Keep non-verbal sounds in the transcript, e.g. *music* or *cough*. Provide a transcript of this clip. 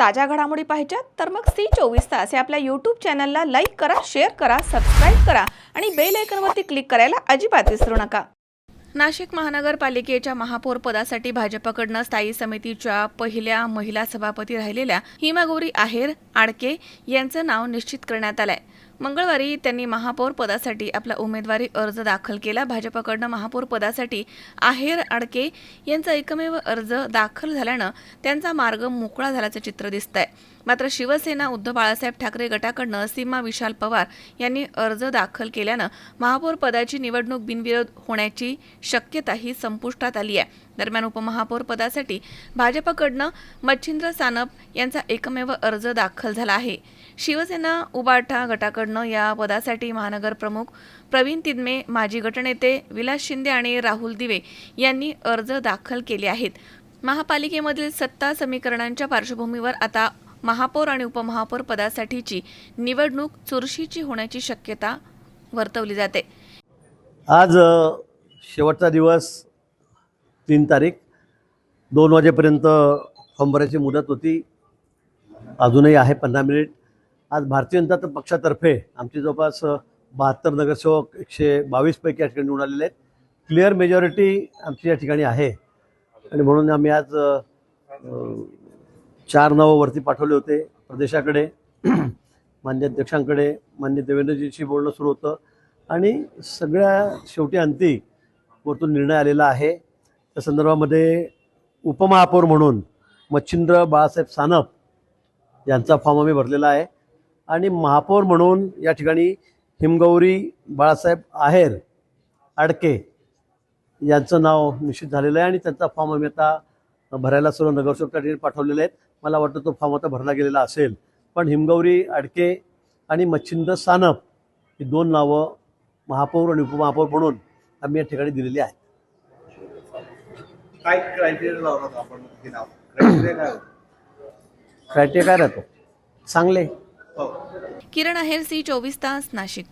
ताज्या घडामोडी पाहिजेत तर मग सी चोवीस तास या आपल्या यूट्यूब चॅनलला लाईक करा शेअर करा सबस्क्राईब करा आणि बेल आयकनवरती क्लिक करायला अजिबात विसरू नका. नाशिक महानगरपालिकेच्या महापौर पदासाठी भाजपकडनं स्थायी समितीच्या पहिल्या महिला सभापती राहिलेल्या हिमागौरी आहेर आडके यांचं नाव निश्चित करण्यात आलंय. मंगळवारी त्यांनी महापौर पदासाठी आपला उमेदवारी अर्ज दाखल केला. भाजपकडनं महापौर पदासाठी आहेर आडके यांचा एकमेव अर्ज दाखल झाल्यानं त्यांचा मार्ग मोकळा झाल्याचं चित्र दिसत आहे मात्र शिवसेना उद्धव बाळासाहेब ठाकरे गटाकडनं सीमा विशाल पवार यांनी अर्ज दाखल केल्यानं महापौर पदाची निवडणूक बिनविरोध होण्याची शक्यताही संपुष्टात आली आहे. दरम्यान उपमहापौर पदासाठी भाजपकडनं मच्छिंद्र सानप यांचा एकमेव अर्ज दाखल झाला आहे. शिवसेना उबाठा गटाकडनं या पदासाठी महानगर प्रमुख प्रवीण तिदमे माजी गटनेते विलास शिंदे आणि राहुल दिवे यांनी अर्ज दाखल केले आहेत. महापालिकेमधील सत्ता समीकरणांच्या पार्श्वभूमीवर आता महापौर आणि उपमहापौर पदासाठीची निवडणूक चुरशीची होण्याची शक्यता वर्तवली जाते. आज शेवटचा दिवस तीन तारीख. दोन वाजेपर्यंत फॉर्म भरायची मुदत होती. अजूनही आहे पंधरा मिनिट. आज भारतीय जनता पक्षातर्फे आमचे जवळपास बहात्तर नगरसेवक एकशे बावीसपैकी या ठिकाणी निवडून आलेले आहेत. क्लिअर मेजॉरिटी आमची या ठिकाणी आहे. आणि म्हणून आम्ही आज चार नावं वरती पाठवले होते. प्रदेशाकडे *clears throat* मान्य अध्यक्षांकडे मान्य देवेंद्रजींशी बोलणं सुरू होतं. आणि सगळ्या शेवटी अंती वरतून निर्णय आलेला आहे. त्या संदर्भामध्ये उपमहापौर म्हणून मच्छिंद्र बाळासाहेब सानप यांचा फॉर्म आम्ही भरलेला आहे. आणि महापौर म्हणून या ठिकाणी हिमगौरी बाळासाहेब आहेर आडके यांचं नाव निश्चित झालेलं आहे आणि त्यांचा फॉर्म आम्ही आता भरायला सर्व नगरसेवकच्या ठिकाणी पाठवलेले आहेत. मला वाटतं तो फॉर्म आता भरला गेलेला असेल. पण हिमगौरी आडके आणि मच्छिंद्र सानप ही दोन नावं महापौर आणि उपमहापौर म्हणून आम्ही या ठिकाणी दिलेली आहेत. काय क्रायटेरिया लावला होता आपण? हे नाव. क्रायटेरिया काय होतं? क्रायटेरिया काय राहतो? चांगले. हो. किरण आहेर सी चोवीस तास नाशिक.